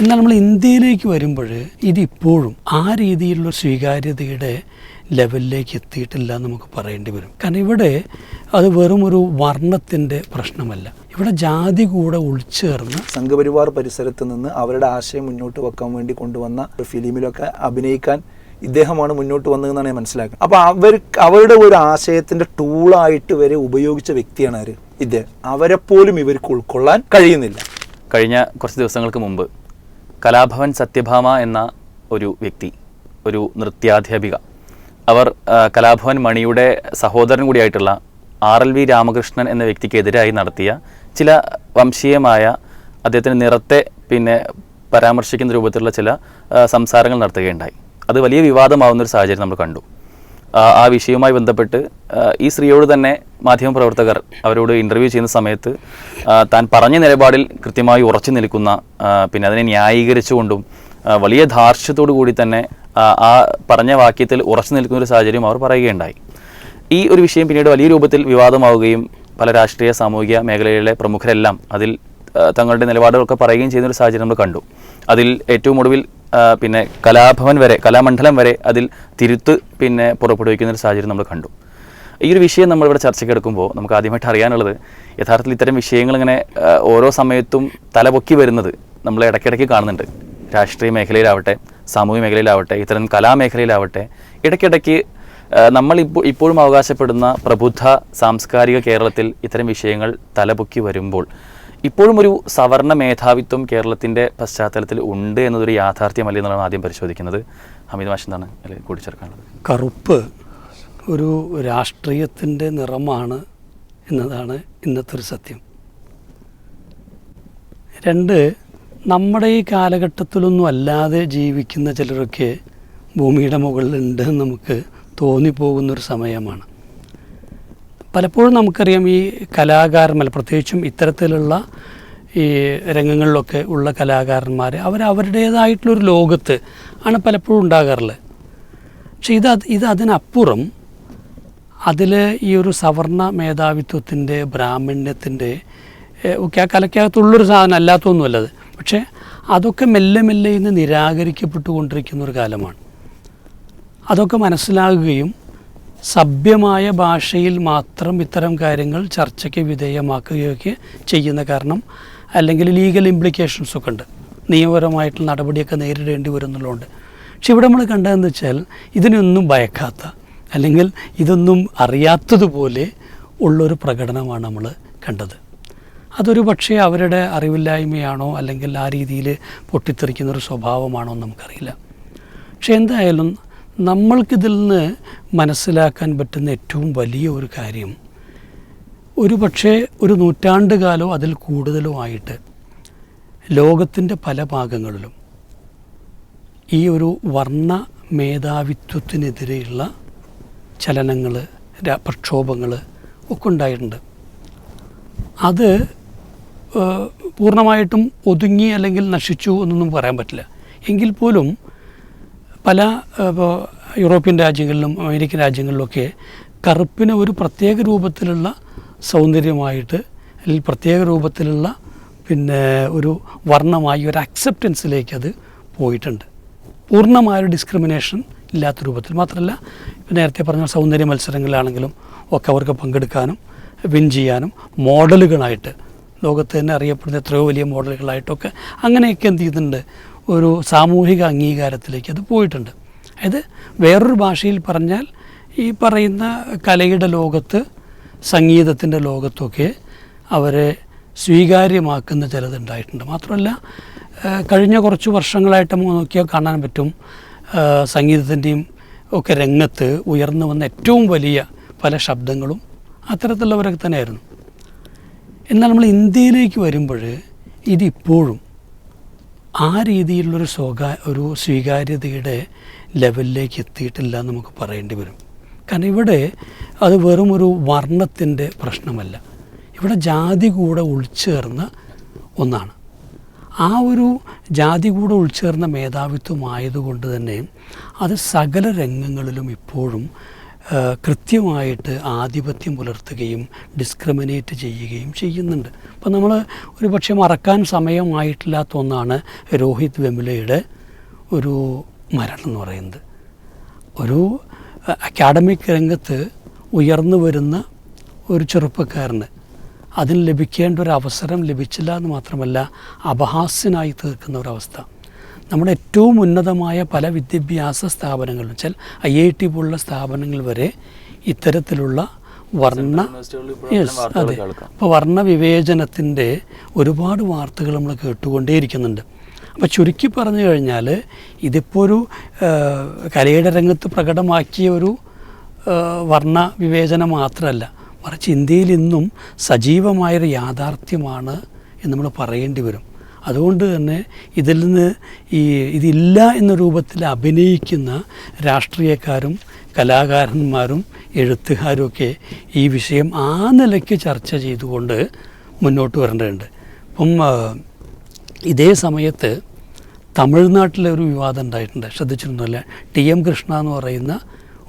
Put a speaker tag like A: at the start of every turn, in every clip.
A: എന്നാൽ നമ്മൾ ഇന്ത്യയിലേക്ക് വരുമ്പോൾ ഇതിപ്പോഴും ആ രീതിയിലുള്ള സ്വീകാര്യതയുടെ ലെവലിലേക്ക് എത്തിയിട്ടില്ല എന്ന് നമുക്ക് പറയേണ്ടി വരും. കാരണം ഇവിടെ അത് വെറും ഒരു വർണത്തിന്റെ പ്രശ്നമല്ല. ഇവിടെ ജാതി കൂടെ ഉൾച്ചേർന്ന്
B: സംഘപരിവാർ പരിസരത്ത് നിന്ന് അവരുടെ ആശയം മുന്നോട്ട് വെക്കാൻ വേണ്ടി കൊണ്ടുവന്ന ഒരു ഫിലിമിലൊക്കെ അഭിനയിക്കാൻ ഇദ്ദേഹമാണ് മുന്നോട്ട് വന്നതെന്നാണ് ഞാൻ മനസ്സിലാക്കുന്നത്. അപ്പോൾ അവർ അവരുടെ ഒരു ആശയത്തിന്റെ ടൂളായിട്ട് വരെ ഉപയോഗിച്ച വ്യക്തിയാണ് അവർ ഇദ്ദേഹം. അവരെപ്പോലും പോലും ഇവർക്ക് ഉൾക്കൊള്ളാൻ കഴിയുന്നില്ല.
C: കഴിഞ്ഞ കുറച്ച് ദിവസങ്ങൾക്ക് മുമ്പ് കലാഭവൻ സത്യഭാമ എന്ന ഒരു വ്യക്തി ഒരു നൃത്യാധ്യാപിക. അവർ കലാഭവൻ മണിയുടെ സഹോദരൻ കൂടിയായിട്ടുള്ള ആർ എൽ വി രാമകൃഷ്ണൻ എന്ന വ്യക്തിക്കെതിരായി നടത്തിയ ചില വംശീയമായ അദ്ദേഹത്തിന്റെ നിറത്തെ പിന്നെ പരാമർശിക്കുന്ന രൂപത്തിലുള്ള ചില സംസാരങ്ങൾ നടത്തുകയുണ്ടായി. അത് വലിയ വിവാദമാവുന്ന ഒരു സാഹചര്യം നമ്മൾ കണ്ടു. ആ വിഷയവുമായി ബന്ധപ്പെട്ട് ഈ സ്ത്രീയോട് തന്നെ മാധ്യമപ്രവർത്തകർ അവരോട് ഇന്റർവ്യൂ ചെയ്യുന്ന സമയത്ത് താൻ പറഞ്ഞ നിലപാടിൽ കൃത്യമായി ഉറച്ചു നിൽക്കുന്ന പിന്നെ അതിനെ ന്യായീകരിച്ചുകൊണ്ടും വലിയ ധാർഷ്ട്യത്തോടു കൂടി തന്നെ ആ പറഞ്ഞ വാക്യത്തിൽ ഉറച്ചു നിൽക്കുന്ന ഒരു സാഹചര്യം അവർ പറയുകയുണ്ടായി. ഈ ഒരു വിഷയം പിന്നീട് വലിയ രൂപത്തിൽ വിവാദമാവുകയും പല രാഷ്ട്രീയ സാമൂഹിക മേഖലയിലെ പ്രമുഖരെല്ലാം അതിൽ തങ്ങളുടെ നിലപാടുകളൊക്കെ പറയുകയും ചെയ്യുന്ന ഒരു സാഹചര്യം നമ്മൾ കണ്ടു. അതിൽ ഏറ്റവും ഒടുവിൽ പിന്നെ കലാഭവൻ വരെ കലാമണ്ഡലം വരെ അതിൽ തിരുത്ത് പിന്നെ പുറപ്പെടുവിക്കുന്ന ഒരു സാഹചര്യം നമ്മൾ കണ്ടു. ഈ ഒരു വിഷയം നമ്മളിവിടെ ചർച്ചയ്ക്ക് എടുക്കുമ്പോൾ നമുക്ക് ആദ്യമായിട്ട് അറിയാനുള്ളത് യഥാർത്ഥത്തിൽ ഇത്തരം വിഷയങ്ങൾ ഇങ്ങനെ ഓരോ സമയത്തും തലപൊക്കി വരുന്നത് നമ്മൾ ഇടയ്ക്കിടയ്ക്ക് കാണുന്നുണ്ട്. രാഷ്ട്രീയ മേഖലയിലാവട്ടെ സാമൂഹിക മേഖലയിലാവട്ടെ ഇത്തരം കലാമേഖലയിലാവട്ടെ ഇടയ്ക്കിടയ്ക്ക് നമ്മൾ ഇപ്പോൾ ഇപ്പോഴും അവകാശപ്പെടുന്ന പ്രബുദ്ധ സാംസ്കാരിക കേരളത്തിൽ ഇത്തരം വിഷയങ്ങൾ തലപൊക്കി വരുമ്പോൾ ഇപ്പോഴും ഒരു സവർണ മേധാവിത്വം കേരളത്തിന്റെ പശ്ചാത്തലത്തിൽ ഉണ്ട് എന്നതൊരു യാഥാർത്ഥ്യമല്ലേ എന്നുള്ളതാണ് ആദ്യം പരിശോധിക്കുന്നത്. ഹമീദ് മാഷ് എന്താണ് അതിൽ കൂട്ടിച്ചേർക്കാനുള്ളത്?
A: കറുപ്പ് ഒരു രാഷ്ട്രീയത്തിന്റെ നിറമാണ് എന്നതാണ് ഇന്നത്തെ ഒരു സത്യം. രണ്ട് നമ്മുടെ ഈ കാലഘട്ടത്തിലൊന്നും അല്ലാതെ ജീവിക്കുന്ന ചിലരൊക്കെ ഭൂമിയുടെ മുകളിലുണ്ട് നമുക്ക് തോന്നിപ്പോകുന്നൊരു സമയമാണ്. പലപ്പോഴും നമുക്കറിയാം ഈ കലാകാരന്മാർ പ്രത്യേകിച്ചും ഇത്തരത്തിലുള്ള ഈ രംഗങ്ങളിലൊക്കെ ഉള്ള കലാകാരന്മാർ അവർ അവരുടേതായിട്ടുള്ളൊരു ലോകത്ത് ആണ് പലപ്പോഴും ഉണ്ടാകാറുള്ളത്. പക്ഷേ ഇത് ഇത് അതിനപ്പുറം അതിൽ ഈ ഒരു സവർണ മേധാവിത്വത്തിന്റെ ബ്രാഹ്മണ്യത്തിന്റെ ഒക്കെ ആ കലയ്ക്കകത്തുള്ളൊരു സാധനം അല്ലാത്തൊന്നുമല്ല അത്. പക്ഷേ അതൊക്കെ മെല്ലെ മെല്ലെ ഇന്ന് നിരാകരിക്കപ്പെട്ടുകൊണ്ടിരിക്കുന്ന ഒരു കാലമാണ്. അതൊക്കെ മനസ്സിലാകുകയും സഭ്യമായ ഭാഷയിൽ മാത്രം ഇത്തരം കാര്യങ്ങൾ ചർച്ചയ്ക്ക് വിധേയമാക്കുകയൊക്കെ ചെയ്യുന്ന കാരണം അല്ലെങ്കിൽ ലീഗൽ ഇംപ്ലിക്കേഷൻസൊക്കെ ഉണ്ട്. നിയമപരമായിട്ടുള്ള നടപടിയൊക്കെ നേരിടേണ്ടി വരുന്നുള്ളതുകൊണ്ട്. പക്ഷെ ഇവിടെ നമ്മൾ കണ്ടതെന്ന് വെച്ചാൽ ഇതിനൊന്നും ഭയക്കാത്ത അല്ലെങ്കിൽ ഇതൊന്നും അറിയാത്തതുപോലെ ഉള്ളൊരു പ്രകടനമാണ് നമ്മൾ കണ്ടത്. അതൊരു പക്ഷേ അവരുടെ അറിവില്ലായ്മയാണോ അല്ലെങ്കിൽ ആ രീതിയിൽ പൊട്ടിത്തെറിക്കുന്ന ഒരു സ്വഭാവമാണോ നമുക്കറിയില്ല. പക്ഷേ എന്തായാലും നമ്മൾക്കിതിൽ നിന്ന് മനസ്സിലാക്കാൻ പറ്റുന്ന ഏറ്റവും വലിയ ഒരു കാര്യം ഒരു പക്ഷേ ഒരു നൂറ്റാണ്ട് കാലോ അതിൽ കൂടുതലോ ആയിട്ട് ലോകത്തിന്റെ പല ഭാഗങ്ങളിലും ഈ ഒരു വർണ മേധാവിത്വത്തിനെതിരെയുള്ള ചലനങ്ങൾ പ്രക്ഷോഭങ്ങൾ ഒക്കെ ഉണ്ടായിട്ടുണ്ട്. അത് പൂർണമായിട്ടും ഒതുങ്ങി അല്ലെങ്കിൽ നശിച്ചു എന്നൊന്നും പറയാൻ പറ്റില്ല. എങ്കിൽ പോലും പല ഇപ്പോൾ യൂറോപ്യൻ രാജ്യങ്ങളിലും അമേരിക്കൻ രാജ്യങ്ങളിലൊക്കെ കറുപ്പിന് ഒരു പ്രത്യേക രൂപത്തിലുള്ള സൗന്ദര്യമായിട്ട് അല്ലെങ്കിൽ പ്രത്യേക രൂപത്തിലുള്ള പിന്നെ ഒരു വർണമായി ഒരു അക്സെപ്റ്റൻസിലേക്ക് അത് പോയിട്ടുണ്ട്. പൂർണമായൊരു ഡിസ്ക്രിമിനേഷൻ ഇല്ലാത്ത രൂപത്തിൽ മാത്രമല്ല നേരത്തെ പറഞ്ഞ സൗന്ദര്യ മത്സരങ്ങളിലാണെങ്കിലും ഒക്കെ അവർക്ക് പങ്കെടുക്കാനും വിൻ ചെയ്യാനും മോഡലുകളായിട്ട് ലോകത്ത് തന്നെ അറിയപ്പെടുന്ന എത്രയോ വലിയ മോഡലുകളായിട്ടൊക്കെ അങ്ങനെയൊക്കെ എന്ത് ചെയ്യുന്നുണ്ട്? ഒരു സാമൂഹിക അംഗീകാരത്തിലേക്ക് അത് പോയിട്ടുണ്ട്. അതായത് വേറൊരു ഭാഷയിൽ പറഞ്ഞാൽ ഈ പറയുന്ന കലയുടെ ലോകത്ത് സംഗീതത്തിന്റെ ലോകത്തൊക്കെ അവരെ സ്വീകാര്യമാക്കുന്ന ചിലതുണ്ടായിട്ടുണ്ട്. മാത്രമല്ല കഴിഞ്ഞ കുറച്ച് വർഷങ്ങളായിട്ട് നോക്കിയാൽ കാണാൻ പറ്റും സംഗീതത്തിന്റെയും ഒക്കെ രംഗത്ത് ഉയർന്നു വന്ന ഏറ്റവും വലിയ പല ശബ്ദങ്ങളും അത്തരത്തിലുള്ളവരൊക്കെ തന്നെയായിരുന്നു. എന്നാൽ നമ്മൾ ഇന്ത്യയിലേക്ക് വരുമ്പോൾ ഇതിപ്പോഴും ആ രീതിയിലുള്ളൊരു സ്വകാ ഒരു സ്വീകാര്യതയുടെ ലെവലിലേക്ക് എത്തിയിട്ടില്ല എന്ന് നമുക്ക് പറയേണ്ടി വരും. കാരണം ഇവിടെ അത് വെറും ഒരു വർണത്തിന്റെ പ്രശ്നമല്ല. ഇവിടെ ജാതി കൂടെ ഉൾച്ചേർന്ന ഒന്നാണ്. ആ ഒരു ജാതി കൂടെ ഉൾച്ചേർന്ന മേധാവിത്വമായതുകൊണ്ട് തന്നെ അത് സകല രംഗങ്ങളിലും ഇപ്പോഴും കൃത്യമായിട്ട് ആധിപത്യം പുലർത്തുകയും ഡിസ്ക്രിമിനേറ്റ് ചെയ്യുകയും ചെയ്യുന്നുണ്ട്. അപ്പോൾ നമ്മൾ ഒരു പക്ഷേ മറക്കാൻ സമയമായിട്ടില്ലാത്ത ഒന്നാണ് രോഹിത് വെമുലയുടെ ഒരു മരണം എന്ന് പറയുന്നത്. ഒരു അക്കാഡമിക് രംഗത്ത് ഉയർന്നു വരുന്ന ഒരു ചെറുപ്പക്കാരന് അതിന് ലഭിക്കേണ്ട ഒരു അവസരം ലഭിച്ചില്ല എന്ന് മാത്രമല്ല അപഹാസ്യനായി തീർക്കുന്ന ഒരവസ്ഥ നമ്മുടെ ഏറ്റവും ഉന്നതമായ പല വിദ്യാഭ്യാസ സ്ഥാപനങ്ങളിലും വെച്ചാൽ ഐ ഐ ടി പോലുള്ള സ്ഥാപനങ്ങൾ വരെ ഇത്തരത്തിലുള്ള
C: വർണ
A: യെസ് അതെ. അപ്പോൾ വർണ വിവേചനത്തിന്റെ ഒരുപാട് വാർത്തകൾ നമ്മൾ കേട്ടുകൊണ്ടേയിരിക്കുന്നുണ്ട്. അപ്പോൾ ചുരുക്കി പറഞ്ഞു കഴിഞ്ഞാൽ ഇതിപ്പോൾ ഒരു കലയുടെ രംഗത്ത് പ്രകടമാക്കിയ ഒരു വർണ വിവേചനം മാത്രമല്ല മറിച്ച് ഇന്ത്യയിൽ ഇന്നും സജീവമായൊരു യാഥാർത്ഥ്യമാണ് എന്ന് നമ്മൾ പറയേണ്ടി വരും. അതുകൊണ്ട് തന്നെ ഇതിൽ നിന്ന് ഈ ഇതില്ല എന്ന രൂപത്തിൽ അഭിനയിക്കുന്ന രാഷ്ട്രീയക്കാരും കലാകാരന്മാരും എഴുത്തുകാരും ഒക്കെ ഈ വിഷയം ആ നിലയ്ക്ക് ചർച്ച ചെയ്തുകൊണ്ട് മുന്നോട്ട് വരേണ്ടതുണ്ട്. അപ്പം ഇതേ സമയത്ത് തമിഴ്നാട്ടിലെ ഒരു വിവാദം ഉണ്ടായിട്ടുണ്ട്. ശ്രദ്ധിച്ചിരുന്നില്ല? ടി എം കൃഷ്ണ എന്ന് പറയുന്ന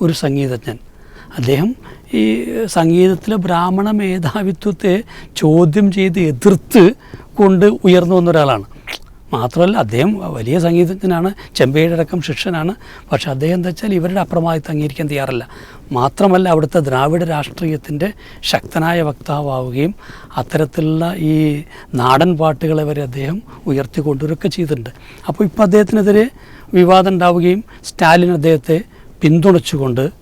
A: ഒരു സംഗീതജ്ഞൻ. അദ്ദേഹം ഈ സംഗീതത്തിലെ ബ്രാഹ്മണ മേധാവിത്വത്തെ ചോദ്യം ചെയ്ത് എതിർത്ത് കൊണ്ട് ഉയർന്നു വന്ന ഒരാളാണ്. മാത്രമല്ല അദ്ദേഹം വലിയ സംഗീതജ്ഞനാണ് ചെമ്പയുടെ അടക്കം ശിഷ്യനാണ്. പക്ഷേ അദ്ദേഹം എന്താ വെച്ചാൽ ഇവരുടെ അപ്രമാദിത്വം അംഗീകരിക്കാൻ തയ്യാറല്ല. മാത്രമല്ല അവിടുത്തെ ദ്രാവിഡ രാഷ്ട്രീയത്തിന്റെ ശക്തനായ വക്താവുകയും അത്തരത്തിലുള്ള ഈ നാടൻ പാട്ടുകളെ വരെ അദ്ദേഹം ഉയർത്തിക്കൊണ്ടുവരൊക്കെ ചെയ്തിട്ടുണ്ട്. അപ്പോൾ ഇപ്പോൾ അദ്ദേഹത്തിനെതിരെ വിവാദം ഉണ്ടാവുകയും സ്റ്റാലിൻ അദ്ദേഹത്തെ പിന്തുണച്ചുകൊണ്ട്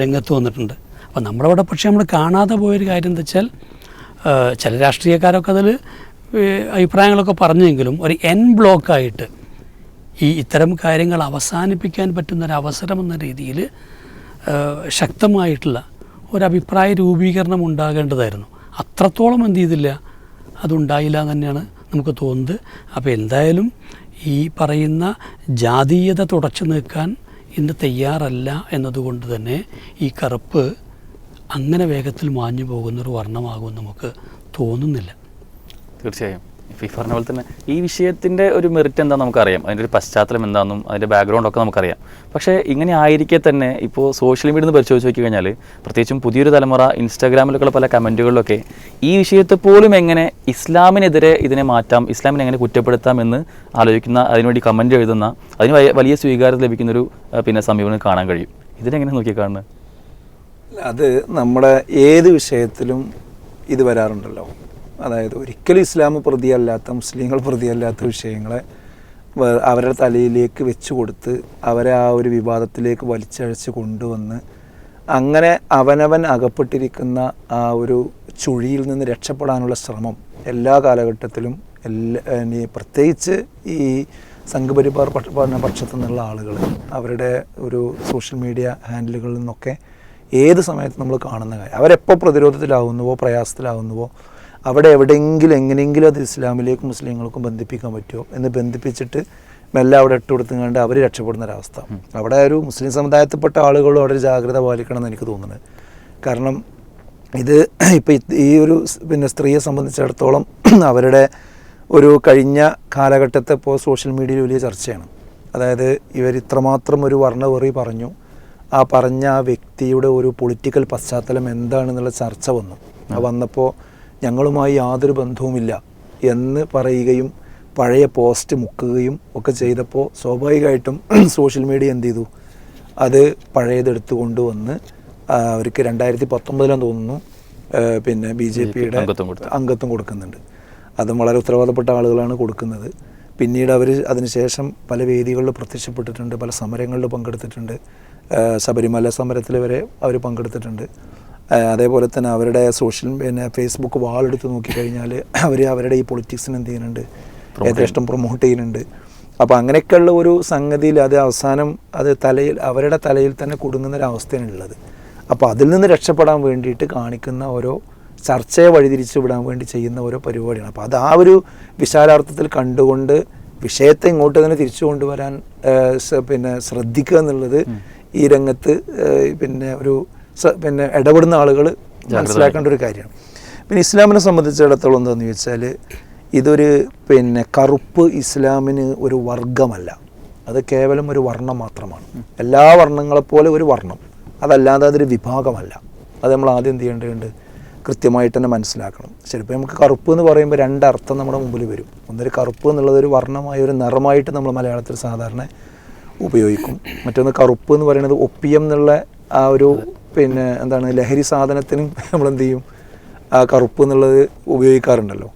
A: രംഗത്ത് വന്നിട്ടുണ്ട്. അപ്പോൾ നമ്മളവിടെ പക്ഷേ നമ്മൾ കാണാതെ പോയൊരു കാര്യം എന്താ വെച്ചാൽ ചില രാഷ്ട്രീയക്കാരൊക്കെ അതിൽ അഭിപ്രായങ്ങളൊക്കെ പറഞ്ഞെങ്കിലും ഒരു എൻ ബ്ലോക്കായിട്ട് ഈ ഇത്തരം കാര്യങ്ങൾ അവസാനിപ്പിക്കാൻ പറ്റുന്ന ഒരു എന്ന രീതിയിൽ ശക്തമായിട്ടുള്ള ഒരു അഭിപ്രായ രൂപീകരണം ഉണ്ടാകേണ്ടതായിരുന്നു. അത്രത്തോളം എന്ത് ചെയ്തില്ല അതുണ്ടായില്ല തന്നെയാണ് നമുക്ക് തോന്നുന്നത്. അപ്പോൾ എന്തായാലും ഈ പറയുന്ന ജാതീയത തുടച്ചു നീക്കാൻ ഇന്ന് തയ്യാറല്ല എന്നതുകൊണ്ട് തന്നെ ഈ കറുപ്പ് അങ്ങനെ വേഗത്തിൽ മാഞ്ഞു പോകുന്നൊരു വർണമാകുമെന്ന് നമുക്ക് തോന്നുന്നില്ല.
C: തീർച്ചയായും. ഇപ്പോൾ ഈ പറഞ്ഞ പോലെ തന്നെ ഈ വിഷയത്തിന്റെ ഒരു മെറിറ്റ് എന്താ നമുക്കറിയാം. അതിന്റെ ഒരു പശ്ചാത്തലം എന്താണെന്നും അതിന്റെ ബാക്ക്ഗ്രൗണ്ട് ഒക്കെ നമുക്കറിയാം. പക്ഷേ ഇങ്ങനെ ആയിരിക്കെ തന്നെ ഇപ്പോൾ സോഷ്യൽ മീഡിയ നിന്ന് പരിശോധിച്ച് നോക്കി കഴിഞ്ഞാൽ പ്രത്യേകിച്ചും പുതിയൊരു തലമുറ ഇൻസ്റ്റാഗ്രാമിലൊക്കെയുള്ള പല കമന്റുകളിലൊക്കെ ഈ വിഷയത്തെ പോലും എങ്ങനെ ഇസ്ലാമിനെതിരെ ഇതിനെ മാറ്റാം ഇസ്ലാമിനെ എങ്ങനെ കുറ്റപ്പെടുത്താം എന്ന് ആലോചിക്കുന്ന അതിനുവേണ്ടി കമന്റ് എഴുതുന്ന അതിന് വലിയ- സ്വീകാര്യത ലഭിക്കുന്നൊരു പിന്നെ സമീപനം കാണാൻ കഴിയും. ഇതിനെങ്ങനെ നോക്കി കാണുന്നത്
B: അത് നമ്മുടെ ഏത് വിഷയത്തിലും ഇത് വരാറുണ്ടല്ലോ. അതായത് ഒരിക്കലും ഇസ്ലാം പ്രതിയല്ലാത്ത മുസ്ലിങ്ങൾ പ്രതിയല്ലാത്ത വിഷയങ്ങളെ അവരുടെ തലയിലേക്ക് വെച്ചു കൊടുത്ത് അവരെ ആ ഒരു വിവാദത്തിലേക്ക് വലിച്ചഴച്ച് കൊണ്ടുവന്ന് അങ്ങനെ അവനവൻ അകപ്പെട്ടിരിക്കുന്ന ആ ഒരു ചുഴിയിൽ നിന്ന് രക്ഷപ്പെടാനുള്ള ശ്രമം എല്ലാ കാലഘട്ടത്തിലും എല്ലാ പ്രത്യേകിച്ച് ഈ സംഘപരിവാർ പക്ഷ പക്ഷത്തു നിന്നുള്ള ആളുകൾ അവരുടെ ഒരു സോഷ്യൽ മീഡിയ ഹാൻഡിലുകളിൽ നിന്നൊക്കെ ഏത് സമയത്ത് നമ്മൾ കാണുന്ന കാര്യം. അവരെപ്പോൾ പ്രതിരോധത്തിലാവുന്നുവോ പ്രയാസത്തിലാവുന്നുവോ അവിടെ എവിടെയെങ്കിലും എങ്ങനെയെങ്കിലും അത് ഇസ്ലാമിലേക്കും മുസ്ലിങ്ങൾക്കും ബന്ധിപ്പിക്കാൻ പറ്റുമോ എന്ന് ബന്ധിപ്പിച്ചിട്ട് മെല്ലെ അവിടെ ഇട്ട് കൊടുത്തുകൊണ്ട് അവർ രക്ഷപ്പെടുന്ന ഒരവസ്ഥ. അവിടെ ഒരു മുസ്ലിം സമുദായത്തിൽപ്പെട്ട ആളുകളും അവിടെ ജാഗ്രത പാലിക്കണം എന്ന് എനിക്ക് തോന്നുന്നത്. കാരണം ഇത് ഇപ്പം ഈ ഒരു പിന്നെ സ്ത്രീയെ സംബന്ധിച്ചിടത്തോളം അവരുടെ ഒരു കഴിഞ്ഞ കാലഘട്ടത്തെ ഇപ്പോൾ സോഷ്യൽ മീഡിയയിൽ വലിയ ചർച്ചയാണ്. അതായത് ഇവർ ഇത്രമാത്രം ഒരു വർണവെറി പറഞ്ഞു. ആ പറഞ്ഞ ആ വ്യക്തിയുടെ ഒരു പൊളിറ്റിക്കൽ പശ്ചാത്തലം എന്താണെന്നുള്ള ചർച്ച വന്നു. ആ വന്നപ്പോൾ ഞങ്ങളുമായി യാതൊരു ബന്ധവുമില്ല എന്ന് പറയുകയും പഴയ പോസ്റ്റ് മുക്കുകയും ഒക്കെ ചെയ്തപ്പോൾ സ്വാഭാവികമായിട്ടും സോഷ്യൽ മീഡിയ എന്ത് ചെയ്തു? അത് പഴയതെടുത്തു കൊണ്ടുവന്ന് അവർക്ക് രണ്ടായിരത്തി പത്തൊമ്പതിലാന്ന് തോന്നുന്നു പിന്നെ ബി ജെ പിയുടെ
C: അംഗത്വം
B: കൊടുക്കുന്നുണ്ട്. അതും വളരെ ഉത്തരവാദപ്പെട്ട ആളുകളാണ് കൊടുക്കുന്നത്. പിന്നീട് അവർ അതിനുശേഷം പല വേദികളിൽ പ്രത്യക്ഷപ്പെട്ടിട്ടുണ്ട് പല സമരങ്ങളിൽ പങ്കെടുത്തിട്ടുണ്ട്. ശബരിമല സമരത്തിൽ വരെ അവർ പങ്കെടുത്തിട്ടുണ്ട്. അതേപോലെ തന്നെ അവരുടെ സോഷ്യൽ പിന്നെ ഫേസ്ബുക്ക് വാളെടുത്ത് നോക്കിക്കഴിഞ്ഞാൽ അവർ അവരുടെ ഈ പൊളിറ്റിക്സിന് എന്ത് ചെയ്യുന്നുണ്ട് യഥേഷ്ടം പ്രൊമോട്ട് ചെയ്യുന്നുണ്ട്. അപ്പോൾ അങ്ങനെയൊക്കെയുള്ള ഒരു സംഗതിയിൽ അത് അവസാനം അത് തലയിൽ അവരുടെ തലയിൽ തന്നെ കുടുങ്ങുന്ന ഒരു അവസ്ഥയാണ് ഉള്ളത്. അപ്പോൾ അതിൽ നിന്ന് രക്ഷപ്പെടാൻ വേണ്ടിയിട്ട് കാണിക്കുന്ന ഓരോ ചർച്ചയെ വഴിതിരിച്ചു വിടാൻ വേണ്ടി ചെയ്യുന്ന ഓരോ പരിപാടിയാണ് അപ്പോൾ അത് ആ ഒരു വിശാലാർത്ഥത്തിൽ കണ്ടുകൊണ്ട് വിഷയത്തെ ഇങ്ങോട്ട് തന്നെ തിരിച്ചു കൊണ്ടുവരാൻ പിന്നെ ശ്രദ്ധിക്കുക എന്നുള്ളത് ഈ രംഗത്ത് പിന്നെ ഒരു പിന്നെ ഇടപെടുന്ന ആളുകൾ മനസ്സിലാക്കേണ്ട ഒരു കാര്യമാണ്. പിന്നെ ഇസ്ലാമിനെ സംബന്ധിച്ചിടത്തോളം എന്താണെന്ന് ചോദിച്ചാൽ ഇതൊരു പിന്നെ കറുപ്പ് ഇസ്ലാമിന് ഒരു വർഗമല്ല അത് കേവലം ഒരു വർണം മാത്രമാണ്. എല്ലാ വർണങ്ങളെപ്പോലെ ഒരു വർണം. അതല്ലാതെ അതൊരു വിഭാഗമല്ല. അത് നമ്മൾ ആദ്യം എന്ത് ചെയ്യേണ്ടതുണ്ട്? കൃത്യമായിട്ട് തന്നെ മനസ്സിലാക്കണം. ചിലപ്പോൾ നമുക്ക് കറുപ്പ് എന്ന് പറയുമ്പോൾ രണ്ടർത്ഥം നമ്മുടെ മുമ്പിൽ വരും. ഒന്നൊരു കറുപ്പ് എന്നുള്ളത് ഒരു വർണമായ ഒരു നിറമായിട്ട് നമ്മൾ മലയാളത്തിൽ സാധാരണ ഉപയോഗിക്കും. മറ്റൊന്ന് കറുപ്പ് എന്ന് പറയുന്നത് ഒപ്പിയം എന്നുള്ള ആ ഒരു പിന്നെ എന്താണ് ലഹരി സാധനത്തിനും നമ്മൾ എന്ത് ചെയ്യും ആ കറുപ്പ് എന്നുള്ളത് ഉപയോഗിക്കാറുണ്ടല്ലോ.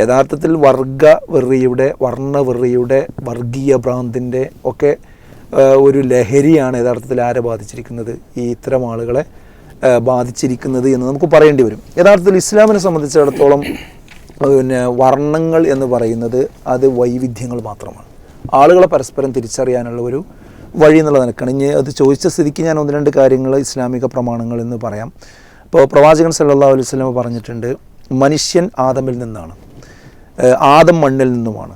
B: യഥാർത്ഥത്തിൽ വർഗ വെറിയുടെ വർണ വെറിയുടെ വർഗീയ ഭ്രാന്തിന്റെ ഒക്കെ ഒരു ലഹരിയാണ് യഥാർത്ഥത്തിൽ ആരെ ബാധിച്ചിരിക്കുന്നത്? ഈ ഇത്തരം ആളുകളെ ബാധിച്ചിരിക്കുന്നത് എന്ന് നമുക്ക് പറയേണ്ടി വരും. യഥാർത്ഥത്തിൽ ഇസ്ലാമിനെ സംബന്ധിച്ചിടത്തോളം പിന്നെ വർണങ്ങൾ എന്ന് പറയുന്നത് അത് വൈവിധ്യങ്ങൾ മാത്രമാണ്. ആളുകളെ പരസ്പരം തിരിച്ചറിയാനുള്ള ഒരു വഴി എന്നുള്ള നിലക്കാണ്. ഇനി അത് ചോദിച്ച സ്ഥിതിക്ക് ഞാൻ ഒന്ന് രണ്ട് കാര്യങ്ങൾ ഇസ്ലാമിക പ്രമാണങ്ങൾ എന്ന് പറയാം. ഇപ്പോൾ പ്രവാചകൻ സല്ലാ അലൈഹി പറഞ്ഞിട്ടുണ്ട് മനുഷ്യൻ ആദമിൽ നിന്നാണ്. ആദം മണ്ണിൽ നിന്നുമാണ്.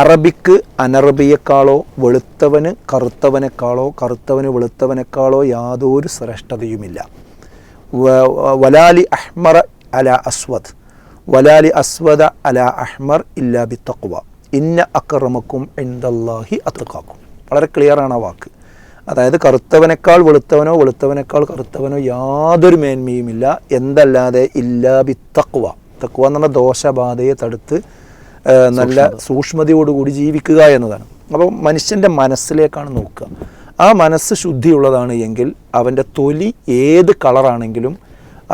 B: അറബിക്ക് അനറബിയേക്കാളോ വെളുത്തവന് കറുത്തവനേക്കാളോ കറുത്തവന് വെളുത്തവനേക്കാളോ യാതൊരു ശ്രേഷ്ഠതയുമില്ല. വലാലി അഹ്മർ അല അസ്വദ്. വലാലി അസ്വദ അല അഹ്മർ ഇല്ലാ ബി തക്വ ഇന്ന അക്രമക്കും എന്തല്ലാഹി അത്തക്കാക്കും വളരെ ക്ലിയർ ആണ് ആ വാക്ക്. അതായത് കറുത്തവനേക്കാൾ വെളുത്തവനോ വെളുത്തവനേക്കാൾ കറുത്തവനോ യാതൊരു മേന്മയുമില്ല എന്തല്ലാതെ ഇല്ലാ ബി തക്വ തക്വ എന്ന് പറഞ്ഞ ദോഷബാധയെ തടുത്ത് നല്ല സൂക്ഷ്മതയോടുകൂടി ജീവിക്കുക എന്നതാണ്. അപ്പോൾ മനുഷ്യന്റെ മനസ്സിലേക്കാണ് നോക്കുക. ആ മനസ്സ് ശുദ്ധിയുള്ളതാണ് എങ്കിൽ അവന്റെ തൊലി ഏത് കളറാണെങ്കിലും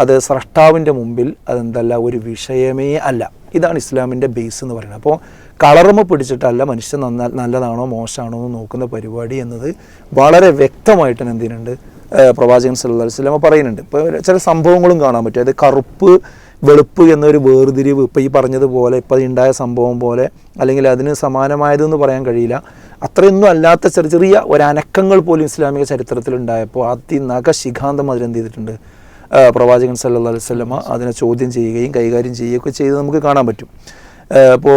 B: അത് സ്രഷ്ടാവിന്റെ മുമ്പിൽ അതെന്തല്ല ഒരു വിഷയമേ അല്ല. ഇതാണ് ഇസ്ലാമിന്റെ ബേസ് എന്ന് പറയുന്നത്. അപ്പോൾ കളറുമ പിടിച്ചിട്ടല്ല മനുഷ്യൻ നന്ന നല്ലതാണോ മോശമാണോ എന്ന് നോക്കുന്ന പരിപാടി എന്നത് വളരെ വ്യക്തമായിട്ട് തന്നെ എന്ത് ചെയ്യുന്നുണ്ട് പ്രവാചകൻ സല്ലല്ലാഹു അലൈഹി വസല്ലമ പറയുന്നുണ്ട്. ഇപ്പോൾ ചില സംഭവങ്ങളും കാണാൻ പറ്റും. അത് കറുപ്പ് വെളുപ്പ് എന്നൊരു വേർതിരിവ് ഇപ്പോൾ ഈ പറഞ്ഞതുപോലെ ഇപ്പോൾ ഉണ്ടായ സംഭവം പോലെ അല്ലെങ്കിൽ അതിന് സമാനമായതെന്ന് പറയാൻ കഴിയില്ല. അത്രയൊന്നും അല്ലാത്ത ചെറിയ ചെറിയ ഒരനക്കങ്ങൾ പോലും ഇസ്ലാമിക ചരിത്രത്തിൽ ഉണ്ടായപ്പോൾ അതിനകശിഖാന്തം അതിലെന്ത് ചെയ്തിട്ടുണ്ട് പ്രവാചകൻ സല്ലു അലൈഹി വസല്ലമ അതിനെ ചോദ്യം ചെയ്യുകയും കൈകാര്യം ചെയ്യുകയൊക്കെ ചെയ്ത് നമുക്ക് കാണാൻ പറ്റും. അപ്പോൾ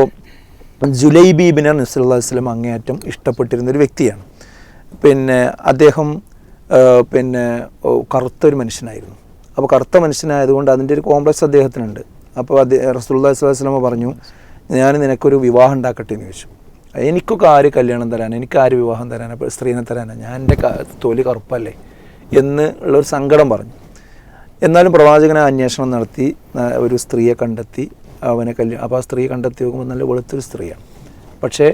B: ജുലൈബീബിനെ നബ്സല്ലാ വസ്ലം അങ്ങേയറ്റം ഇഷ്ടപ്പെട്ടിരുന്ന ഒരു വ്യക്തിയാണ്. പിന്നെ അദ്ദേഹം പിന്നെ കറുത്തൊരു മനുഷ്യനായിരുന്നു. അപ്പോൾ കറുത്ത മനുഷ്യനായതുകൊണ്ട് അതിന്റെ ഒരു കോംപ്ലക്സ് അദ്ദേഹത്തിനുണ്ട്. അപ്പോൾ അദ്ദേഹം റസൂല്ലാ വസ്ലമ പറഞ്ഞു ഞാൻ നിനക്കൊരു വിവാഹം ഉണ്ടാക്കട്ടെ എന്ന് ചോദിച്ചു. എനിക്കൊക്കെ ആര് കല്യാണം തരാൻ എനിക്ക് ആര് വിവാഹം തരാൻ അപ്പോൾ സ്ത്രീനെ തരാനാ? ഞാൻ എന്റെ തൊലി കറുപ്പല്ലേ? എന്ന് ഉള്ളൊരു സങ്കടം പറഞ്ഞു. എന്നാലും പ്രവാചകനെ അന്വേഷണം നടത്തി ഒരു സ്ത്രീയെ കണ്ടെത്തി അവനെ കല്യാണം അപ്പോൾ ആ സ്ത്രീ കണ്ടെത്തി നോക്കുമ്പോൾ നല്ല വെളുത്തൊരു സ്ത്രീയാണ്. പക്ഷേ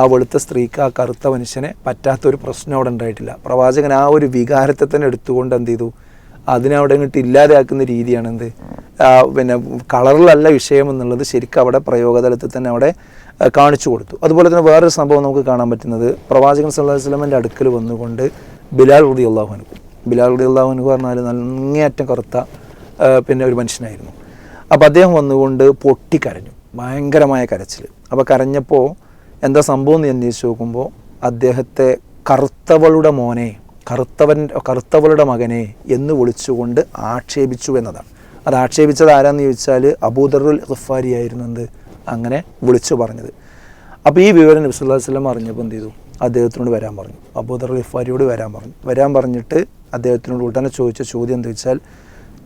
B: ആ വെളുത്ത സ്ത്രീക്ക് ആ കറുത്ത മനുഷ്യനെ പറ്റാത്തൊരു പ്രശ്നം അവിടെ ഉണ്ടായിട്ടില്ല. പ്രവാചകൻ ആ ഒരു വികാരത്തെ തന്നെ എടുത്തുകൊണ്ട് എന്ത് ചെയ്തു? അതിനെ അവിടെ ഇങ്ങോട്ട് ഇല്ലാതെയാക്കുന്ന രീതിയാണ് എന്ത്? പിന്നെ കളറിലല്ല വിഷയം എന്നുള്ളത് ശരിക്കും അവിടെ പ്രയോഗതലത്തിൽ തന്നെ അവിടെ കാണിച്ചു കൊടുത്തു. അതുപോലെ തന്നെ വേറൊരു സംഭവം നമുക്ക് കാണാൻ പറ്റുന്നത് പ്രവാചകൻ അലൈഹി വസല്ലമയുടെ അടുക്കൽ വന്നുകൊണ്ട് ബിലാൽ റുദി അള്ളാഹുനു ബിലാൽ റുദി അള്ളാഹുനു പറഞ്ഞാൽ അങ്ങേയറ്റം കറുത്ത പിന്നെ ഒരു മനുഷ്യനായിരുന്നു. അപ്പോൾ അദ്ദേഹം വന്നുകൊണ്ട് പൊട്ടിക്കരഞ്ഞു ഭയങ്കരമായ കരച്ചിൽ അപ്പോൾ കരഞ്ഞപ്പോൾ എന്താ സംഭവം എന്ന് അന്വേഷിച്ച് നോക്കുമ്പോൾ അദ്ദേഹത്തെ കറുത്തവളുടെ മോനെ കറുത്തവൻ കറുത്തവളുടെ മകനെ എന്ന് വിളിച്ചുകൊണ്ട് ആക്ഷേപിച്ചു എന്നതാണ്. അത് ആക്ഷേപിച്ചത് ആരാന്ന് ചോദിച്ചാൽ അബൂദറുൽ ഖഫാരി ആയിരുന്നു എന്ത് അങ്ങനെ വിളിച്ചു പറഞ്ഞത്. അപ്പോൾ ഈ വിവരം നബി വല്ലം അറിഞ്ഞപ്പോൾ എന്ത് ചെയ്തു? അദ്ദേഹത്തിനോട് വരാൻ പറഞ്ഞു. അബൂദറുൽ ഖഫാരിയോട് വരാൻ പറഞ്ഞു. വരാൻ പറഞ്ഞിട്ട് അദ്ദേഹത്തിനോട് ഉടനെ ചോദിച്ച ചോദ്യം എന്താ വെച്ചാൽ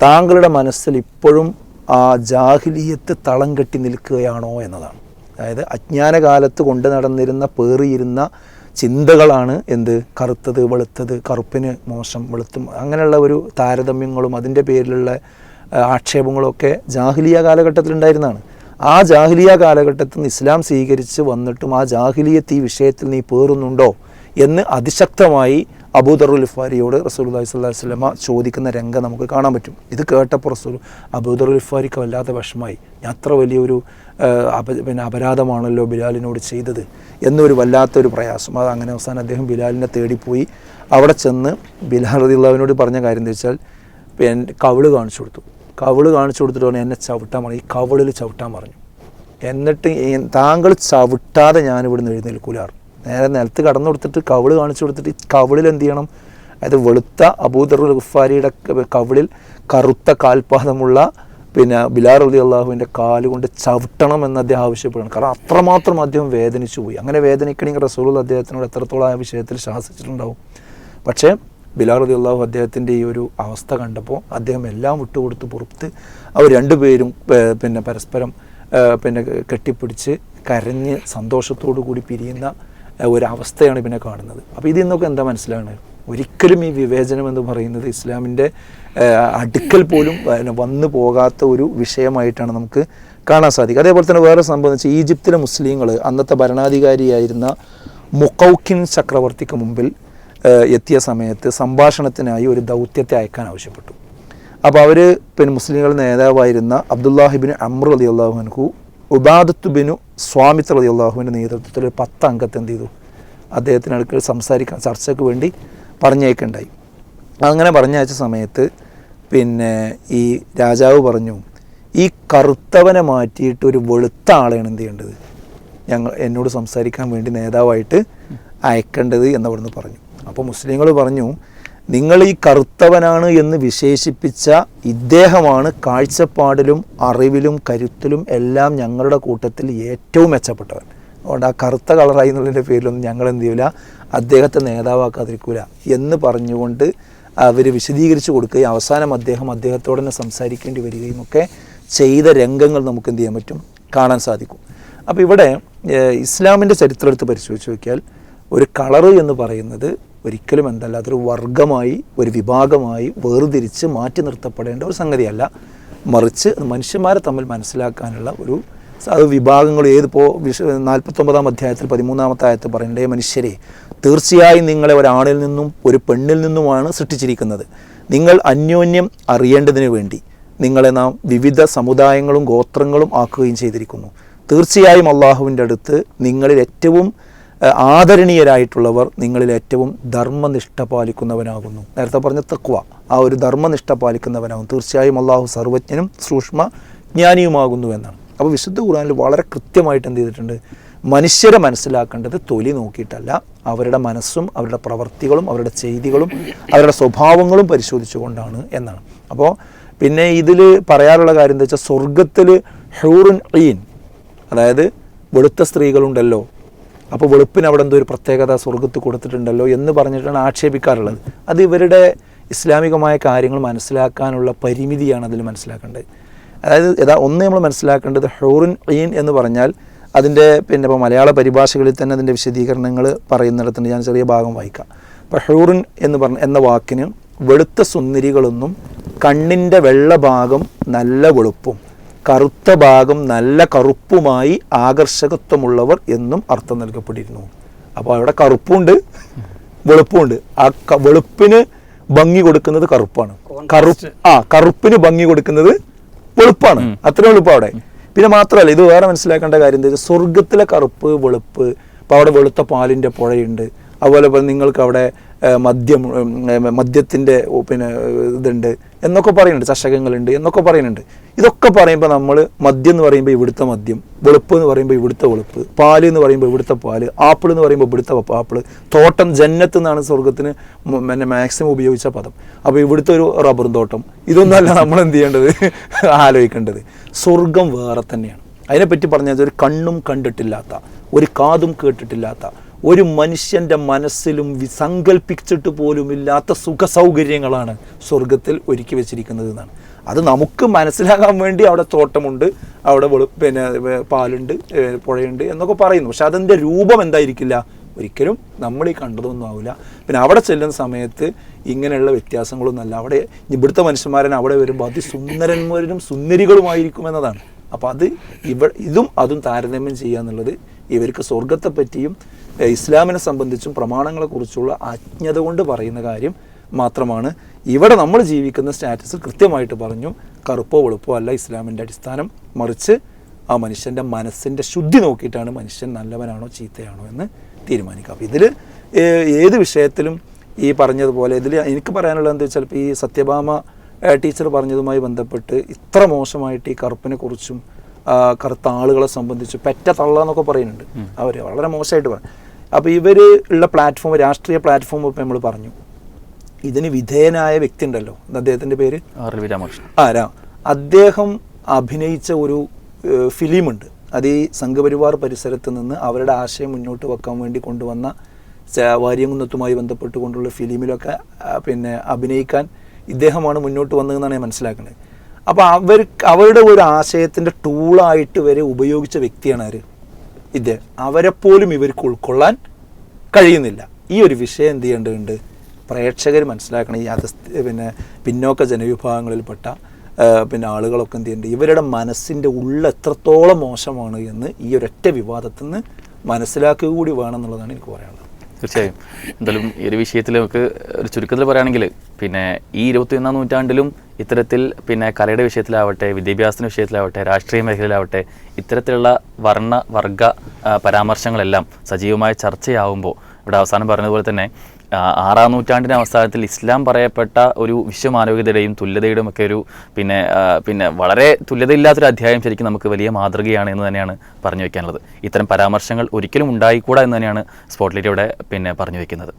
B: താങ്കളുടെ മനസ്സിൽ ഇപ്പോഴും ആ ജാഹിലിയത്ത് തളം കെട്ടി നിൽക്കുകയാണോ എന്നതാണ്. അതായത് അജ്ഞാനകാലത്ത് കൊണ്ടു നടന്നിരുന്ന പേറിയിരുന്ന ചിന്തകളാണ് എന്ത്? കറുത്തത് വെളുത്തത് കറുപ്പിന് മോശം വെളുത്തും അങ്ങനെയുള്ള ഒരു താരതമ്യങ്ങളും അതിന്റെ പേരിലുള്ള ആക്ഷേപങ്ങളൊക്കെ ജാഹിലിയ കാലഘട്ടത്തിലുണ്ടായിരുന്നതാണ്. ആ ജാഹിലിയ കാലഘട്ടത്തിൽ നിന്ന് ഇസ്ലാം സ്വീകരിച്ച് വന്നിട്ടും ആ ജാഹിലിയത്ത് ഈ വിഷയത്തിൽ നീ പേറുന്നുണ്ടോ എന്ന് അതിശക്തമായി അബൂദറുൽ ഇഫാരിയോട് റസൂൽ അള്ളഹി സ്വല്ലല്ലാഹു അലൈഹി വസല്ലമ ചോദിക്കുന്ന രംഗം നമുക്ക് കാണാൻ പറ്റും. ഇത് കേട്ടപ്പോൾ റസൂൽ അബൂദറുൽ ഇഫാരിക്ക് വല്ലാത്ത വിഷമായി ഞാൻ അത്ര വലിയൊരു പിന്നെ അപരാധമാണല്ലോ ബിലാലിനോട് ചെയ്തത് എന്നൊരു വല്ലാത്തൊരു പ്രയാസം. അത് അങ്ങനെ അവസാനം അദ്ദേഹം ബിലാലിനെ തേടിപ്പോയി. അവിടെ ചെന്ന് ബിലാൽ റദിള്ളാവിനോട് പറഞ്ഞ കാര്യം എന്താ വെച്ചാൽ പിന്നെ കവിൾ കാണിച്ചു കൊടുത്തു. കവിൾ കാണിച്ചു കൊടുത്തിട്ട് പറഞ്ഞു എന്നെ ചവിട്ടാൻ പറഞ്ഞു. ഈ കവിളിൽ ചവിട്ടാൻ പറഞ്ഞു. എന്നിട്ട് താങ്കൾ ചവിട്ടാതെ ഞാൻ എഴുന്നേൽക്കൂലാറും നേരെ നിലത്ത് കടന്നു കൊടുത്തിട്ട് കവിൾ കാണിച്ചു കൊടുത്തിട്ട് ഈ കവിളിൽ എന്ത് ചെയ്യണം? അതായത് വെളുത്ത അബൂദറുൽ ഗുഫാരിയുടെ കവിളിൽ കറുത്ത കാൽപാദമുള്ള പിന്നെ ബിലാർ അലി അള്ളാഹുവിന്റെ കാൽ കൊണ്ട് ചവിട്ടണം എന്ന് അദ്ദേഹം ആവശ്യപ്പെടണം കാരണം അത്രമാത്രം അദ്ദേഹം വേദനിച്ചു പോയി. അങ്ങനെ വേദനിക്കണമെങ്കിൽ റസൂൾ അദ്ദേഹത്തിനോട് എത്രത്തോളം ആ വിഷയത്തിൽ ശാസിച്ചിട്ടുണ്ടാവും. പക്ഷേ ബിലാർ അലി അള്ളാഹു അദ്ദേഹത്തിന്റെ ഈ ഒരു അവസ്ഥ കണ്ടപ്പോൾ അദ്ദേഹം എല്ലാം വിട്ടുകൊടുത്ത് പുറത്ത് അവർ രണ്ടുപേരും പിന്നെ പരസ്പരം പിന്നെ കെട്ടിപ്പിടിച്ച് കരഞ്ഞ് സന്തോഷത്തോടു കൂടി പിരിയുന്ന ഒരവസ്ഥയാണ് പിന്നെ കാണുന്നത്. അപ്പോൾ ഇതിൽ നിന്നൊക്കെ എന്താ മനസ്സിലാണ്? ഒരിക്കലും ഈ വിവേചനം എന്ന് പറയുന്നത് ഇസ്ലാമിന്റെ അടുക്കൽ പോലും വന്നു പോകാത്ത ഒരു വിഷയമായിട്ടാണ് നമുക്ക് കാണാൻ സാധിക്കുക. അതേപോലെ തന്നെ വേറെ സംഭവം വെച്ചാൽ ഈജിപ്തിലെ മുസ്ലിങ്ങൾ അന്നത്തെ ഭരണാധികാരിയായിരുന്ന മുക്കൗക്കിൻ ചക്രവർത്തിക്ക് മുമ്പിൽ എത്തിയ സമയത്ത് സംഭാഷണത്തിനായി ഒരു ദൗത്യത്തെ അയക്കാൻ ആവശ്യപ്പെട്ടു. അപ്പോൾ അവർ പിന്നെ മുസ്ലിങ്ങളുടെ നേതാവായിരുന്ന അബ്ദുല്ലാഹിബിൻ അമ്ര അലി അള്ളാഹുനഹു ഉബാദത്ത് ബിനു സ്വാമിത്ത് അലി അള്ളാഹുവിന്റെ നേതൃത്വത്തിൽ ഒരു പത്ത് അംഗത്തെ എന്ത് ചെയ്തു? അദ്ദേഹത്തിന് അടുക്കൽ സംസാരിക്കാൻ ചർച്ചയ്ക്ക് വേണ്ടി പറഞ്ഞേക്കുണ്ടായി. അങ്ങനെ പറഞ്ഞയച്ച സമയത്ത് പിന്നെ ഈ രാജാവ് പറഞ്ഞു ഈ കറുത്തവനെ മാറ്റിയിട്ട് ഒരു വെളുത്ത ആളെയാണ് എന്ത് ചെയ്യേണ്ടത്? ഞങ്ങൾ എന്നോട് സംസാരിക്കാൻ വേണ്ടി നേതാവായിട്ട് അയക്കേണ്ടത് എന്നവിടുന്ന് പറഞ്ഞു. അപ്പോൾ മുസ്ലിങ്ങൾ പറഞ്ഞു നിങ്ങൾ ഈ കറുത്തവനാണ് എന്ന് വിശേഷിപ്പിച്ച ഇദ്ദേഹമാണ് കാഴ്ചപ്പാടിലും അറിവിലും കരുത്തിലും എല്ലാം ഞങ്ങളുടെ കൂട്ടത്തിൽ ഏറ്റവും മെച്ചപ്പെട്ടവൻ. അതുകൊണ്ട് ആ കറുത്ത കളറായി എന്നുള്ളതിന്റെ പേരിലൊന്നും ഞങ്ങൾ എന്ത് ചെയ്യില്ല അദ്ദേഹത്തെ നേതാവാക്കാതിരിക്കൂല എന്ന് പറഞ്ഞുകൊണ്ട് അവർ വിശദീകരിച്ച് കൊടുക്കുകയും അവസാനം അദ്ദേഹം അദ്ദേഹത്തോട് തന്നെ സംസാരിക്കേണ്ടി വരികയും ഒക്കെ ചെയ്ത രംഗങ്ങൾ നമുക്ക് എന്ത് ചെയ്യാൻ പറ്റും? കാണാൻ സാധിക്കും. അപ്പോൾ ഇവിടെ ഇസ്ലാമിന്റെ ചരിത്രം എടുത്ത് പരിശോധിച്ച് നോക്കിയാൽ ഒരു കളറ് എന്ന് പറയുന്നത് ഒരിക്കലും എന്തല്ല അതൊരു വർഗമായി ഒരു വിഭാഗമായി വേർതിരിച്ച് മാറ്റി നിർത്തപ്പെടേണ്ട ഒരു സംഗതിയല്ല. മറിച്ച് മനുഷ്യന്മാരെ തമ്മിൽ മനസ്സിലാക്കാനുള്ള ഒരു അത് വിഭാഗങ്ങൾ ഏതിപ്പോൾ വിഷ നാൽപ്പത്തൊമ്പതാം അധ്യായത്തിൽ പതിമൂന്നാമത്തെ ആയത്ത് പറയണ്ടേ "ഏ മനുഷ്യരെ തീർച്ചയായും നിങ്ങളെ ഒരാണിൽ നിന്നും ഒരു പെണ്ണിൽ നിന്നുമാണ് സൃഷ്ടിച്ചിരിക്കുന്നത്. നിങ്ങൾ അന്യോന്യം അറിയേണ്ടതിന് വേണ്ടി നിങ്ങളെ നാം വിവിധ സമുദായങ്ങളും ഗോത്രങ്ങളും ആക്കുകയും ചെയ്തിരിക്കുന്നു. തീർച്ചയായും അള്ളാഹുവിന്റെ അടുത്ത് നിങ്ങളിൽ ഏറ്റവും ആദരണീയരായിട്ടുള്ളവർ നിങ്ങളിൽ ഏറ്റവും ധർമ്മനിഷ്ഠ പാലിക്കുന്നവനാകുന്നു. നേരത്തെ പറഞ്ഞ തക്വ ആ ഒരു ധർമ്മനിഷ്ഠ പാലിക്കുന്നവനാകും തീർച്ചയായും അള്ളാഹു സർവജ്ഞനും സൂക്ഷ്മ ജ്ഞാനിയുമാകുന്നു എന്നാണ്. അപ്പോൾ വിശുദ്ധ ഖുർആനിൽ വളരെ കൃത്യമായിട്ട് എന്ത് ചെയ്തിട്ടുണ്ട്? മനുഷ്യരെ മനസ്സിലാക്കേണ്ടത് തൊലി നോക്കിയിട്ടല്ല. അവരുടെ മനസ്സും അവരുടെ പ്രവൃത്തികളും അവരുടെ ചെയ്തികളും അവരുടെ സ്വഭാവങ്ങളും പരിശോധിച്ചുകൊണ്ടാണ് എന്നാണ്. അപ്പോൾ പിന്നെ ഇതിൽ പറയാനുള്ള കാര്യം എന്താ വെച്ചാൽ സ്വർഗത്തിൽ ഹൂറുൻ ഈൻ അതായത് വെളുത്ത സ്ത്രീകളുണ്ടല്ലോ അപ്പോൾ വെളുപ്പിന് അവിടെ എന്തോ ഒരു പ്രത്യേകത സ്വർഗത്ത് കൊടുത്തിട്ടുണ്ടല്ലോ എന്ന് പറഞ്ഞിട്ടാണ് ആക്ഷേപിക്കാറുള്ളത്. അത് ഇവരുടെ ഇസ്ലാമികമായ കാര്യങ്ങൾ മനസ്സിലാക്കാനുള്ള പരിമിതിയാണ് അതിൽ മനസ്സിലാക്കേണ്ടത്. അതായത് യഥാ ഒന്ന് നമ്മൾ മനസ്സിലാക്കേണ്ടത് ഹോറിൻ ഈൻ എന്ന് പറഞ്ഞാൽ അതിന്റെ പിന്നെ ഇപ്പോൾ മലയാള പരിഭാഷകളിൽ തന്നെ അതിന്റെ വിശദീകരണങ്ങൾ പറയുന്നിടത്തുണ്ട്. ഞാൻ ചെറിയ ഭാഗം വായിക്കാം. അപ്പോൾ ഹൂറിൻ എന്ന് പറഞ്ഞ എന്ന വാക്കിന് വെളുത്ത സുന്ദരികളൊന്നും കണ്ണിന്റെ വെള്ള ഭാഗം നല്ല വെളുപ്പും. കറുത്ത ഭാഗം നല്ല കറുപ്പുമായി ആകർഷകത്വമുള്ളവർ എന്നും അർത്ഥം നൽകപ്പെട്ടിരുന്നു. അപ്പോൾ അവിടെ കറുപ്പുണ്ട് വെളുപ്പുണ്ട്. ആ ക- വെളുപ്പിന് ഭംഗി കൊടുക്കുന്നത് കറുപ്പാണ്. കറുപ്പ് ആ കറുപ്പിന് ഭംഗി കൊടുക്കുന്നത് വെളുപ്പാണ്. അത്ര വെളുപ്പം അവിടെ. പിന്നെ മാത്രമല്ല ഇത് വേറെ മനസ്സിലാക്കേണ്ട കാര്യം എന്താ വെച്ചാൽ സ്വർഗത്തിലെ കറുപ്പ് വെളുപ്പ് അപ്പോൾ അവിടെ വെളുത്ത പാലിന്റെ പുഴയുണ്ട്. അതുപോലെ നിങ്ങൾക്ക് അവിടെ മദ്യം മദ്യത്തിന്റെ പിന്നെ ഇതുണ്ട്. എന്നൊക്കെ പറയുന്നുണ്ട് ചഷകങ്ങളുണ്ട് എന്നൊക്കെ പറയുന്നുണ്ട്. ഇതൊക്കെ പറയുമ്പോൾ നമ്മൾ മദ്യം എന്ന് പറയുമ്പോൾ ഇവിടുത്തെ മദ്യം വെളുപ്പ് എന്ന് പറയുമ്പോൾ ഇവിടുത്തെ വെളുപ്പ് പാൽ എന്ന് പറയുമ്പോൾ ഇവിടുത്തെ പാൽ ആപ്പിൾ എന്ന് പറയുമ്പോൾ ഇവിടുത്തെ ആപ്പിൾ തോട്ടം ജന്നത്ത് എന്നാണ് സ്വർഗത്തിന് എന്നെ മാക്സിമം ഉപയോഗിച്ച പദം. അപ്പോൾ ഇവിടുത്തെ ഒരു റബ്ബർ തോട്ടം ഇതൊന്നുമല്ല നമ്മൾ എന്ത് ചെയ്യേണ്ടത്? ആലോചിക്കേണ്ടത്. സ്വർഗം വേറെ തന്നെയാണ്. അതിനെപ്പറ്റി പറഞ്ഞാൽ ഒരു കണ്ണും കണ്ടിട്ടില്ലാത്ത ഒരു കാതും കേട്ടിട്ടില്ലാത്ത ഒരു മനുഷ്യന്റെ മനസ്സിലും സങ്കല്പിച്ചിട്ട് പോലും ഇല്ലാത്ത സുഖ സൗകര്യങ്ങളാണ് സ്വർഗത്തിൽ ഒരുക്കി വെച്ചിരിക്കുന്നത് എന്നാണ്. അത് നമുക്ക് മനസ്സിലാകാൻ വേണ്ടി അവിടെ തോട്ടമുണ്ട് അവിടെ പിന്നെ പാലുണ്ട് പുഴയുണ്ട് എന്നൊക്കെ പറയുന്നു. പക്ഷെ അതിന്റെ രൂപം എന്തായിരിക്കില്ല? ഒരിക്കലും നമ്മൾ ഈ കണ്ടതൊന്നും ആവില്ല. പിന്നെ അവിടെ ചെല്ലുന്ന സമയത്ത് ഇങ്ങനെയുള്ള വ്യത്യാസങ്ങളൊന്നുമല്ല. അവിടെ ഇവിടുത്തെ മനുഷ്യന്മാരൻ അവിടെ വരുമ്പോൾ അതിസുന്ദരന്മാരും സുന്ദരികളുമായിരിക്കും എന്നതാണ്. അപ്പോൾ അത് ഇവ ഇതും അതും താരതമ്യം ചെയ്യുക എന്നുള്ളത് ഇവർക്ക് സ്വർഗത്തെപ്പറ്റിയും ഇസ്ലാമിനെ സംബന്ധിച്ചും പ്രമാണങ്ങളെക്കുറിച്ചുള്ള അജ്ഞത കൊണ്ട് പറയുന്ന കാര്യം മാത്രമാണ്. ഇവിടെ നമ്മൾ ജീവിക്കുന്ന സ്റ്റാറ്റസിൽ കൃത്യമായിട്ട് പറഞ്ഞു കറുപ്പോ വെളുപ്പോ അല്ല ഇസ്ലാമിന്റെ അടിസ്ഥാനം. മറിച്ച് ആ മനുഷ്യന്റെ മനസ്സിന്റെ ശുദ്ധി നോക്കിയിട്ടാണ് മനുഷ്യൻ നല്ലവനാണോ ചീത്തയാണോ എന്ന് തീരുമാനിക്കുക. അപ്പോൾ ഇതിൽ ഏത് വിഷയത്തിലും ഈ പറഞ്ഞതുപോലെ ഇതിൽ എനിക്ക് പറയാനുള്ളത് എന്താ വെച്ചാൽ ഈ സത്യഭാമ ടീച്ചർ പറഞ്ഞതുമായി ബന്ധപ്പെട്ട് ഇത്ര മോശമായിട്ട് ഈ കറുപ്പിനെ കുറിച്ചും കറുത്ത ആളുകളെ സംബന്ധിച്ച് പെറ്റ തള്ള എന്നൊക്കെ പറയുന്നുണ്ട്. അവർ വളരെ മോശമായിട്ട് പറഞ്ഞു അപ്പോൾ ഇവർ ഉള്ള പ്ലാറ്റ്ഫോം രാഷ്ട്രീയ പ്ലാറ്റ്ഫോം ഇപ്പം നമ്മൾ പറഞ്ഞു. ഇതിന് വിധേയനായ വ്യക്തി ഉണ്ടല്ലോ. അദ്ദേഹത്തിന്റെ പേര് ആ രാ അദ്ദേഹം അഭിനയിച്ച ഒരു ഫിലിമുണ്ട്. അത് ഈ സംഘപരിവാർ പരിസരത്ത് നിന്ന് അവരുടെ ആശയം മുന്നോട്ട് വെക്കാൻ വേണ്ടി കൊണ്ടുവന്ന വാര്യംകുന്നത്തുമായി ബന്ധപ്പെട്ടുകൊണ്ടുള്ള ഫിലിമിലൊക്കെ പിന്നെ അഭിനയിക്കാൻ ഇദ്ദേഹമാണ് മുന്നോട്ട് വന്നതെന്നാണ് ഞാൻ മനസ്സിലാക്കുന്നത്. അപ്പോൾ അവർ അവരുടെ ഒരു ആശയത്തിന്റെ ടൂളായിട്ട് വരെ ഉപയോഗിച്ച വ്യക്തിയാണ് ആര്? ഇദ്ദേഹം അവരെപ്പോലും ഇവർക്ക് ഉൾക്കൊള്ളാൻ കഴിയുന്നില്ല. ഈ ഒരു വിഷയം എന്ത് ചെയ്യേണ്ടതുണ്ട്? പ്രേക്ഷകർ മനസ്സിലാക്കണം. ഈ അധസ്ഥ പിന്നെ പിന്നോക്ക ജനവിഭാഗങ്ങളിൽപ്പെട്ട പിന്നെ ആളുകളൊക്കെ എന്ത് ചെയ്യുന്നുണ്ട് ഇവരുടെ മനസ്സിന്റെ ഉള്ള എത്രത്തോളം മോശമാണ് എന്ന് ഈ ഒരൊറ്റ വിവാദത്തിൽ നിന്ന് മനസ്സിലാക്കുക കൂടി വേണം എന്നുള്ളതാണ് എനിക്ക് പറയാനുള്ളത്.
C: തീർച്ചയായും. എന്തായാലും ഈ ഒരു വിഷയത്തിൽ നമുക്ക് ഒരു ചുരുക്കത്തിൽ പറയുകയാണെങ്കിൽ പിന്നെ ഈ ഇരുപത്തിയൊന്നാം നൂറ്റാണ്ടിലും ഇത്തരത്തിൽ പിന്നെ കലയുടെ വിഷയത്തിലാവട്ടെ വിദ്യാഭ്യാസത്തിന്റെ വിഷയത്തിലാവട്ടെ രാഷ്ട്രീയ മേഖലയിലാവട്ടെ ഇത്തരത്തിലുള്ള വർണ വർഗ പരാമർശങ്ങളെല്ലാം സജീവമായ ചർച്ചയാവുമ്പോൾ ഇവിടെ അവസാനം പറഞ്ഞതുപോലെ തന്നെ ആറാം നൂറ്റാണ്ടിന്റെ അവസാനത്തിൽ ഇസ്ലാം പറയപ്പെട്ട ഒരു വിശ്വമാനവികതയുടെയും തുല്യതയുടെയും ഒക്കെ ഒരു പിന്നെ പിന്നെ വളരെ തുല്യതയില്ലാത്തൊരു അധ്യായം ശരിക്കും നമുക്ക് വലിയ മാതൃകയാണ് എന്ന് തന്നെയാണ് പറഞ്ഞു വയ്ക്കാനുള്ളത് ഇത്തരം പരാമർശങ്ങൾ ഒരിക്കലും ഉണ്ടായിക്കൂടാ എന്ന് തന്നെയാണ് സ്പോട്ട്ലൈറ്റ് ഇവിടെ പിന്നെ പറഞ്ഞു വെക്കുന്നത്.